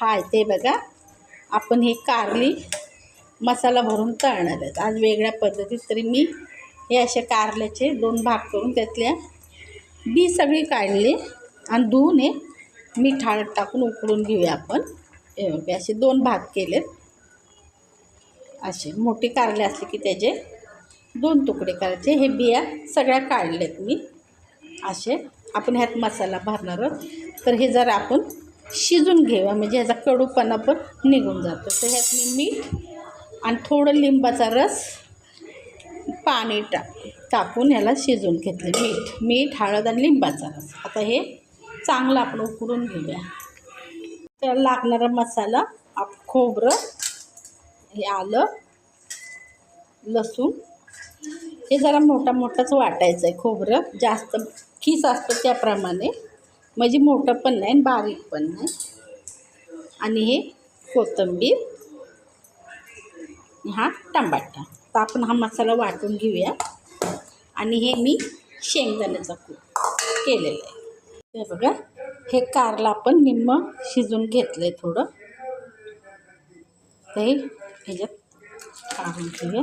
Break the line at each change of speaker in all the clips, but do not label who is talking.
हा ते बघा. आपण हे कारली मसाला भरून तळणार आहेत. आज वेगळ्या पद्धतीत तरी मी हे असे कारल्याचे दोन भाग करून त्यातल्या बी सगळी काढली आणि धुवून हे मीठ हळद टाकून उकळून घेऊया आपण. हे असे दोन भाग केलेत. असे मोठे कारले असले की त्याचे दोन तुकडे करायचे. हे बिया सगळ्या काढलेत मी. असे आपण ह्यात मसाला भरणार आहोत. तर हे जरा आपण शिजून घेऊया म्हणजे ह्याचा कडूपणा पण निघून जातो. तर ह्यात मी मीठ आणि थोडं लिंबाचा रस पाणी टा टाकून ह्याला शिजवून घेतले. मीठ मीठ हळद आणि लिंबाचा रस. आता हे चांगलं आपण उकळून घेऊया. त्याला लागणारा मसाला आप खोबरं हे आलं लसूण. हे जरा मोठा मोठाच वाटायचं आहे खोबरं. जास्त खीस असतं त्याप्रमाणे. म्हणजे मोठं पण नाही आणि बारीक पण नाही. आणि हे कोथिंबीर हा टमाटा. तर आपण हा मसाला वाटून घेऊया. आणि हे मी शेंगदाण्याचा कूट केलेलं आहे. हे बघा हे कारला आपण निम्म शिजून घेतलं आहे थोडं ते ह्याच्यात काढून घेऊया.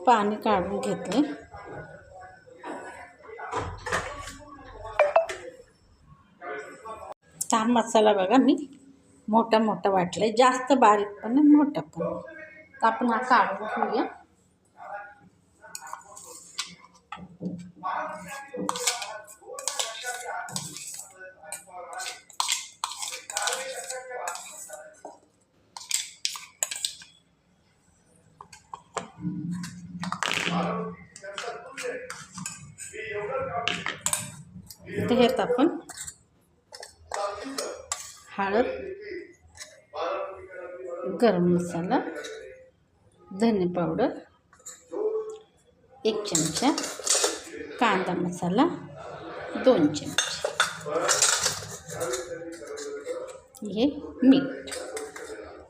पाणी काढून घेतले हा मसाला बघा मी मोठा मोठा वाटला आहे जास्त बारीक पण आहे मोठा पण तर आपण हा काढून घेऊया. ह्यात आपण. हळद गरम मसाला धने पावडर एक चमचा कांदा मसाला दोन चमचे. हे मीठ.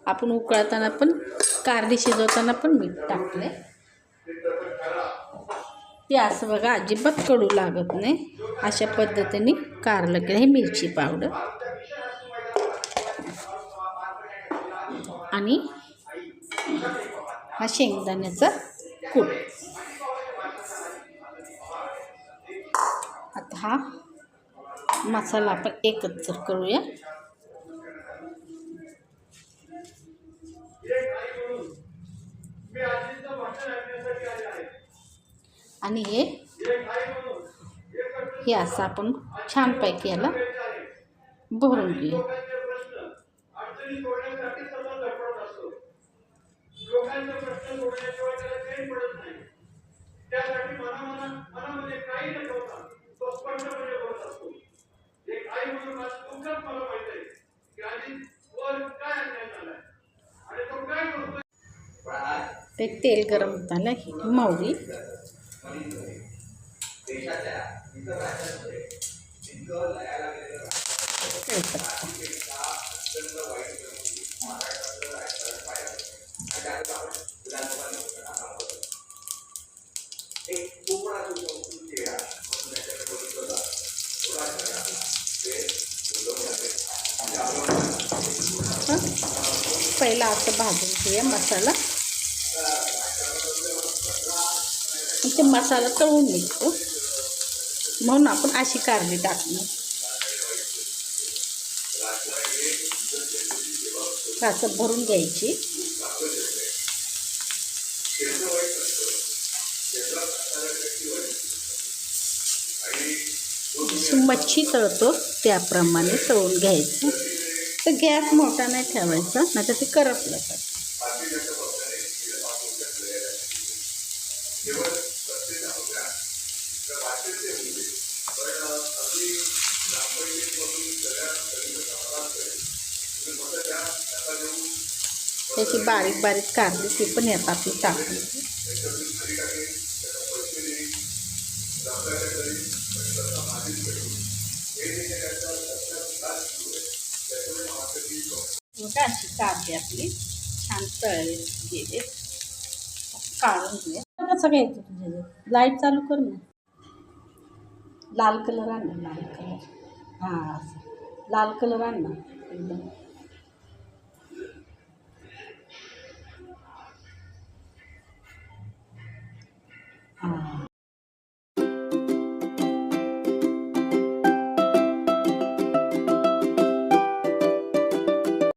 आपण उकळताना पण कारली शिजवताना पण मीठ टाकले ते असं बघा अजिबात कडू लागत नाही. अशा पद्धतीने कारलं की हे मिरची पावडर. आणि हा शेंगदाण्याचा कूट. आता हा मसाला आपण एकत्र करूया. आणि हे हे असं आपण छानपैकी याला भरून घेऊ. ते तेल गरम होताना ही पहिला असं भाजून घेऊया मसाला. मग ते मसाला तळून निघतो म्हणून आपण अशी कारली टाकणार. असं भरून घ्यायची. मच्छी तळतो त्याप्रमाणे तळून घ्यायचं. तर गॅस मोठा नाही ठेवायचा नाही तर ते करपलं जातं. त्याची बारीक बारीक कारली ती पण यात आपली टाकली अशी कांदे आपली. छान तळले गेले. काढून घे. कसं घ्यायचं तुझ्या लाइट चालू कर ना. लाल कलर आण लाल कलर. हां लाल कलर आण ना. एकदम.